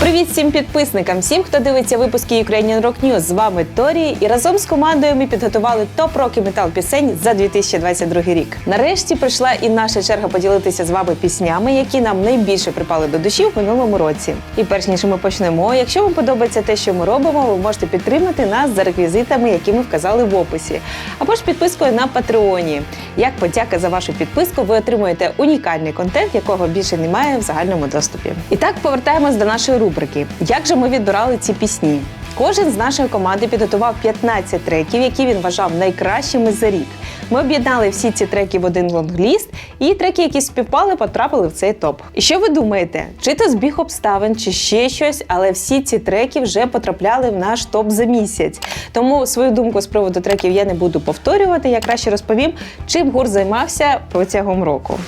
Привіт всім підписникам, всім, хто дивиться випуски Ukrainian Rock News. З вами Торі. І разом з командою ми підготували топ роки метал пісень за 2022 рік. Нарешті прийшла і наша черга поділитися з вами піснями, які нам найбільше припали до душі в минулому році. І перш ніж ми почнемо, якщо вам подобається те, що ми робимо, ви можете підтримати нас за реквізитами, які ми вказали в описі, або ж підпискою на Патреоні. Як подяка за вашу підписку, ви отримуєте унікальний контент, якого більше немає в загальному доступі. І так повертаємось до нашої рубрики. Як же ми відбирали ці пісні? Кожен з нашої команди підготував 15 треків, які він вважав найкращими за рік. Ми об'єднали всі ці треки в один лонгліст, і треки, які співпали, потрапили в цей топ. І що ви думаєте? Чи то збіг обставин, чи ще щось, але всі ці треки вже потрапляли в наш топ за місяць. Тому свою думку з приводу треків я не буду повторювати. Я краще розповім, чим гурт займався протягом року.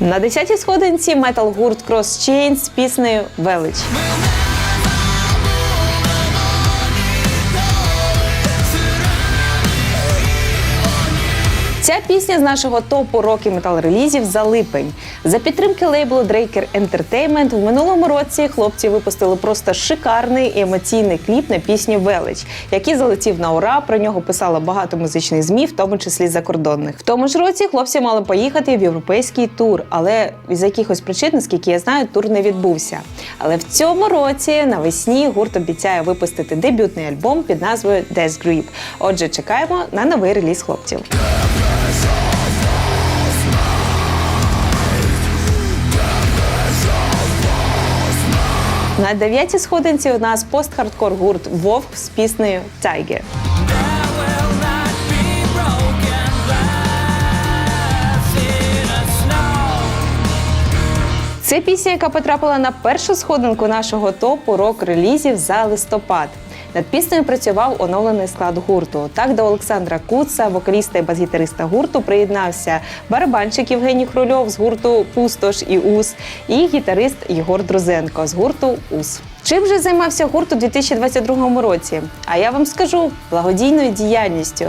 На 10-й сходинці метал-гурт Cross Chains з піснею Велич. Ця пісня з нашого топу роки метал релізів за липень. За підтримки лейблу Draker Entertainment в минулому році хлопці випустили просто шикарний емоційний кліп на пісню Велич, який залетів на ура. Про нього писало багато музичних змі, в тому числі закордонних. В тому ж році хлопці мали поїхати в європейський тур, але з якихось причин, наскільки я знаю, тур не відбувся. Але в цьому році навесні гурт обіцяє випустити дебютний альбом під назвою Death Grip. Отже, чекаємо на новий реліз хлопців. На дев'ятій сходинці у нас пост-хардкор гурт Вовк з піснею Tiger. Це пісня, яка потрапила на першу сходинку нашого топу рок-релізів за листопад. Над піснею працював оновлений склад гурту. Так до Олександра Куца, вокаліста і бас-гітариста гурту, приєднався барабанщик Євгеній Хрульов з гурту Пустош і Ус і гітарист Єгор Друзенко з гурту Ус. Чим же займався гурт у 2022 році? А я вам скажу благодійною діяльністю.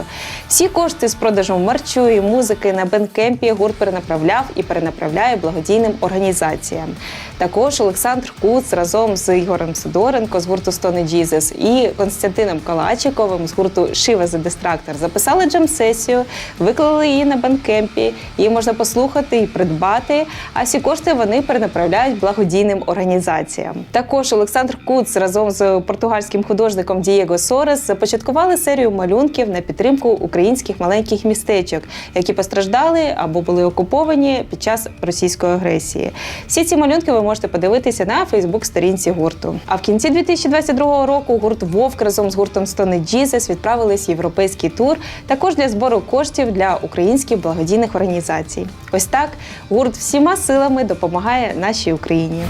Всі кошти з продажу марчу і музики на бенкемпі гурт перенаправляв і перенаправляє благодійним організаціям. Також Олександр Куц разом з Ігорем Сидоренко з гурту Stone Jesus і Константином Калачиковим з гурту Shiva the Destructor записали джем-сесію, виклали її на бенкемпі. Її можна послухати і придбати. А всі кошти вони перенаправляють благодійним організаціям. Також Олександр Куц разом з португальським художником Дієго Сорес започаткували серію малюнків на підтримку українських маленьких містечок, які постраждали або були окуповані під час російської агресії. Всі ці малюнки ви можете подивитися на Фейсбук-сторінці гурту. А в кінці 2022 року гурт Вовк разом з гуртом Stone Jesus відправились в європейський тур, також для збору коштів для українських благодійних організацій. Ось так гурт всіма силами допомагає нашій Україні.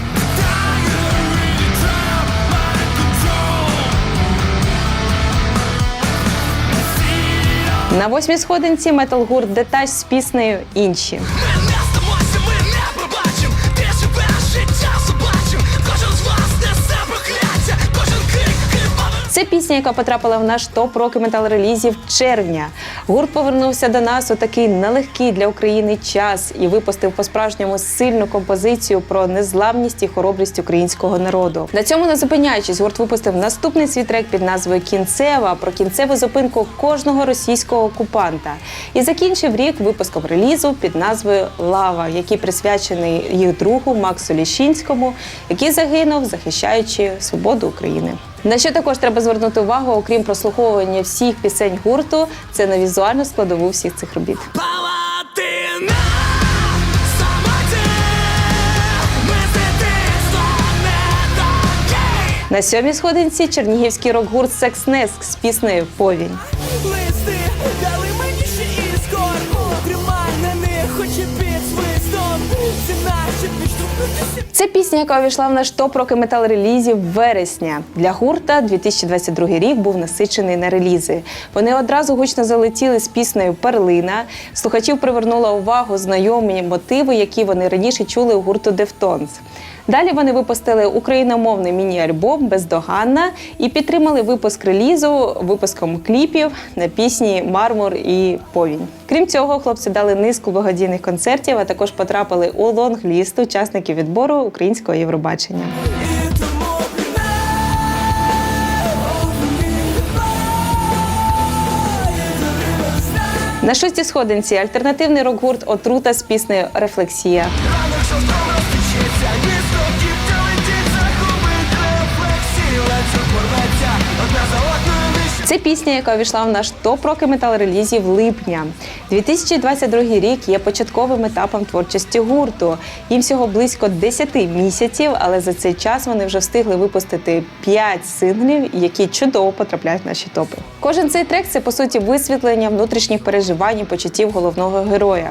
На восьмій сходинці метал-гурт Детач з піснею Інші. Це пісня, яка потрапила в наш топ роки метал релізів червня. Гурт повернувся до нас у такий нелегкий для України час і випустив по-справжньому сильну композицію про незламність і хоробрість українського народу. На цьому не зупиняючись, гурт випустив наступний свій трек під назвою Кінцева про кінцеву зупинку кожного російського окупанта. І закінчив рік випуском релізу під назвою Лава, який присвячений їх другу Максу Ліщинському, який загинув, захищаючи свободу України. На що також треба звернути увагу, окрім прослуховування всіх пісень гурту, це на візуальну складову всіх цих робіт. На сьомій сходинці чернігівський рок-гурт Секс Неск з піснею Повінь. Це пісня, яка увійшла в наш топ роки метал релізів вересня. Для гурта 2022 рік був насичений на релізи. Вони одразу гучно залетіли з піснею Перлина. Слухачів привернула увагу знайомі мотиви, які вони раніше чули у гурту Deftones. Далі вони випустили україномовний міні-альбом Бездоганна і підтримали випуск релізу випуском кліпів на пісні Мармур і Повінь. Крім цього, хлопці дали низку благодійних концертів, а також потрапили у лонг-ліст учасників відбору українського Євробачення. На шостій сходинці альтернативний рок-гурт Отрута з піснею Рефлексія. Це пісня, яка увійшла в наш топ роки метал релізів липня. 2022 рік є початковим етапом творчості гурту. Їм всього близько 10 місяців, але за цей час вони вже встигли випустити 5 синглів, які чудово потрапляють в наші топи. Кожен цей трек це по суті висвітлення внутрішніх переживань і почуттів головного героя.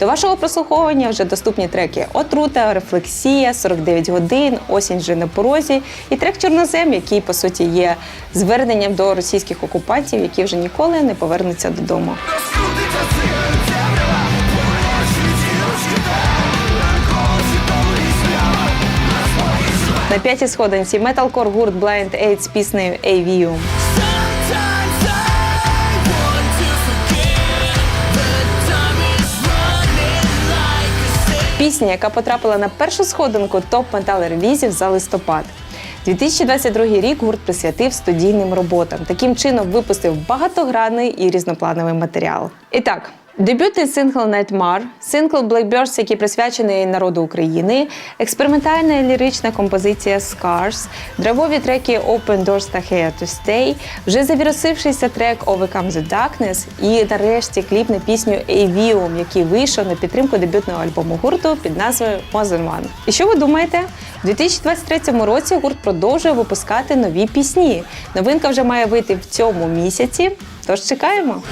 До вашого прослуховування вже доступні треки Отрута, Рефлексія, 49 годин, Осінь вже на порозі і трек Чорнозем, який по суті є зверненням до російських окупантів, які вже ніколи не повернуться додому. Розкрутиться На п'ятій сходинці металкор гурт Blind Aid з піснею Avium. Пісня, яка потрапила на першу сходинку топ метал релізів за листопад. 2022 рік гурт присвятив студійним роботам. Таким чином випустив багатогранний і різноплановий матеріал. І так. Дебютний сингл Nightmare, сингл Blackbirds, який присвячений народу України, експериментальна лірична композиція Scars, драйвові треки Open Doors та Here to Stay, вже завірусившийся трек Overcome the Darkness і нарешті кліп на пісню Avium, який вийшов на підтримку дебютного альбому гурту під назвою More Than One. І що ви думаєте? У 2023 році гурт продовжує випускати нові пісні. Новинка вже має вийти в цьому місяці. Тож чекаємо.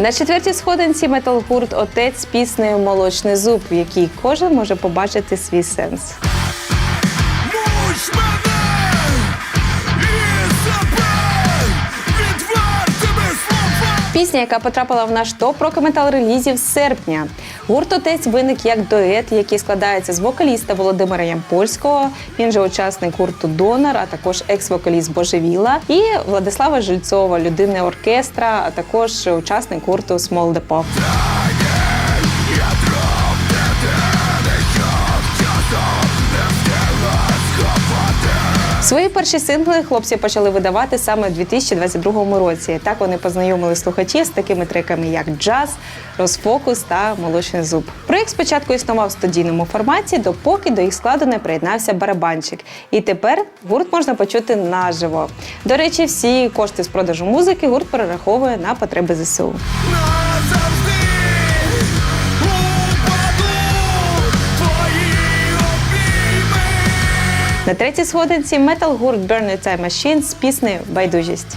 На четвертій сходинці метал-гурт Отець з піснею Молочний зуб, в якій кожен може побачити свій сенс. Пісня, яка потрапила в наш топ рок метал релізів з серпня. Гурт Отець виник як дует, який складається з вокаліста Володимира Ямпольського. Він же учасник гурту Донор, а також екс-вокаліст Божевіла, і Владислава Жильцова, людини оркестра, а також учасник гурту Small Depot. Свої перші сингли хлопці почали видавати саме у 2022 році. Так вони познайомили слухачів з такими треками, як джаз, розфокус та молочний зуб. Проєкт спочатку існував в студійному форматі, допоки до їх складу не приєднався барабанчик. І тепер гурт можна почути наживо. До речі, всі кошти з продажу музики гурт перераховує на потреби ЗСУ. На третій сходинці метал-гурт Burn Your Time Machine з піснею Байдужість.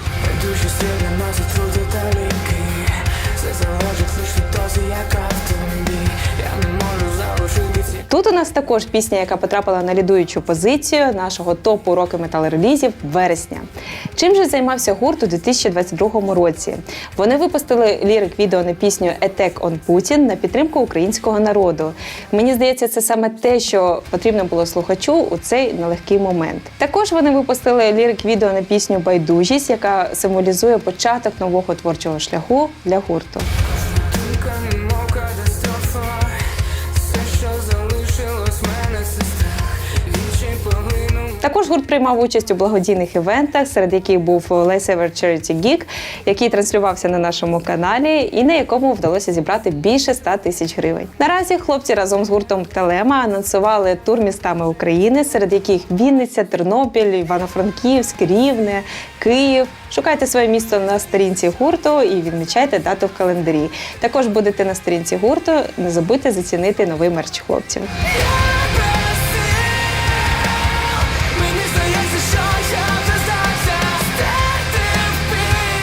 Тут у нас також пісня, яка потрапила на лідуючу позицію нашого топу роки метал релізів вересня. Чим же займався гурт у 2022 році? Вони випустили лірик відео на пісню Attack on Putin на підтримку українського народу. Мені здається, це саме те, що потрібно було слухачу у цей нелегкий момент. Також вони випустили лірик відео на пісню Байдужість, яка символізує початок нового творчого шляху для гурту. Також гурт приймав участь у благодійних івентах, серед яких був Less Ever Charity Geek, який транслювався на нашому каналі, і на якому вдалося зібрати більше 100 тисяч гривень. Наразі хлопці разом з гуртом Телема анонсували тур містами України, серед яких Вінниця, Тернопіль, Івано-Франківськ, Рівне, Київ. Шукайте своє місто на сторінці гурту і відмічайте дату в календарі. Також будете на сторінці гурту. Не забудьте зацінити новий мерч хлопців.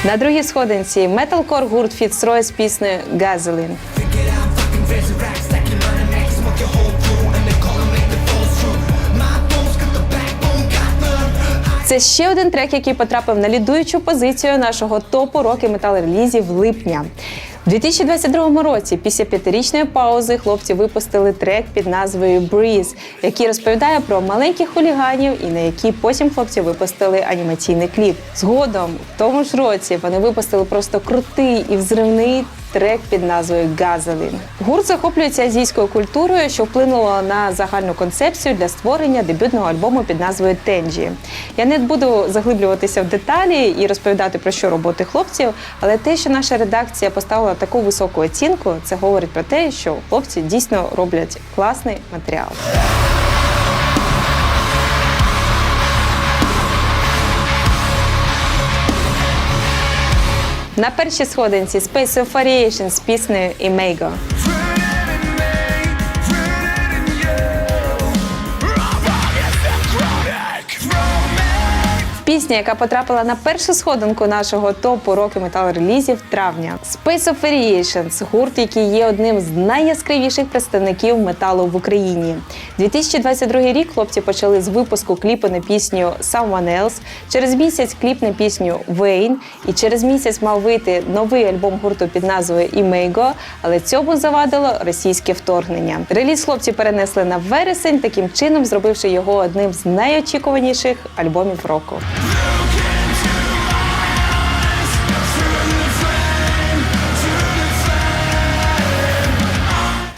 На другій сходинці металкор гурт Фіцрой з піснею Газелін. Це ще один трек, який потрапив на лідуючу позицію нашого топу роки метал релізів липня. У 2022 році, після п'ятирічної паузи, хлопці випустили трек під назвою Breeze, який розповідає про маленьких хуліганів і на який потім хлопці випустили анімаційний кліп. Згодом, в тому ж році, вони випустили просто крутий і взривний трек під назвою Газелін. Гурт захоплюється азійською культурою, що вплинуло на загальну концепцію для створення дебютного альбому під назвою Тенджі. Я не буду заглиблюватися в деталі і розповідати про що роботи хлопців, але те, що наша редакція поставила таку високу оцінку, це говорить про те, що хлопці дійсно роблять класний матеріал. На першій сходинці Space of Variation з піснею Імейго. Пісня, яка потрапила на першу сходинку нашого топу роки метал релізів травня. Space of Variations – гурт, який є одним з найяскравіших представників металу в Україні. 2022 рік хлопці почали з випуску кліпу на пісню Someone Else, через місяць кліп на пісню Wayne, і через місяць мав вийти новий альбом гурту під назвою Імейго, але цьому завадило російське вторгнення. Реліз хлопці перенесли на вересень, таким чином зробивши його одним з найочікуваніших альбомів року. You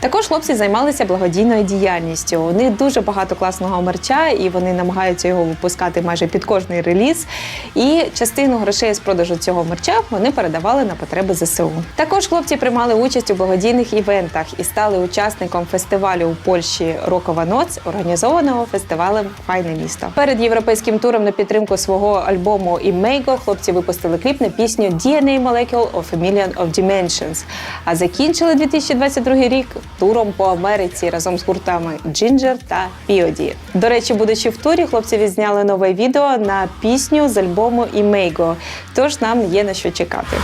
Також хлопці займалися благодійною діяльністю. У них дуже багато класного мерча, і вони намагаються його випускати майже під кожний реліз. І частину грошей з продажу цього мерча вони передавали на потреби ЗСУ. Також хлопці приймали участь у благодійних івентах і стали учасником фестивалю у Польщі Рокова Ноц, організованого фестивалем Файне місто. Перед європейським туром на підтримку свого альбому «Імейго» хлопці випустили кліп на пісню DNA Molecule of a Million of Dimensions. А закінчили 2022 рік туром по Америці разом з гуртами Джинджер та Піоді. До речі, будучи в турі, хлопці відзняли нове відео на пісню з альбому «Імейго», Тож нам є на що чекати.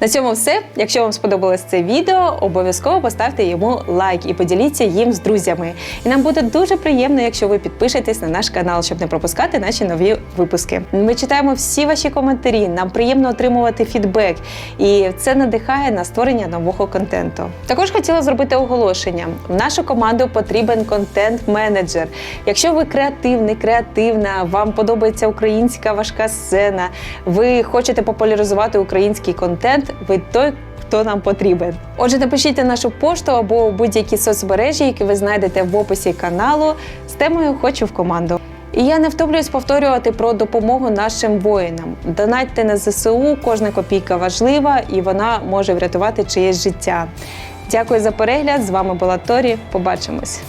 На цьому все. Якщо вам сподобалось це відео, обов'язково поставте йому лайк і поділіться їм з друзями. І нам буде дуже приємно, якщо ви підпишетесь на наш канал, щоб не пропускати наші нові випуски. Ми читаємо всі ваші коментарі. Нам приємно отримувати фідбек, і це надихає на створення нового контенту. Також хотіла зробити оголошення: в нашу команду потрібен контент-менеджер. Якщо ви креативний, креативна, вам подобається українська важка сцена, ви хочете популяризувати український контент, ви той. Хто нам потрібен? Отже, напишіть на нашу пошту або будь-які соцмережі, які ви знайдете в описі каналу з темою Хочу в команду. І я не втомлююсь повторювати про допомогу нашим воїнам. Донатьте на ЗСУ, кожна копійка важлива і вона може врятувати чиєсь життя. Дякую за перегляд. З вами була Торі. Побачимось.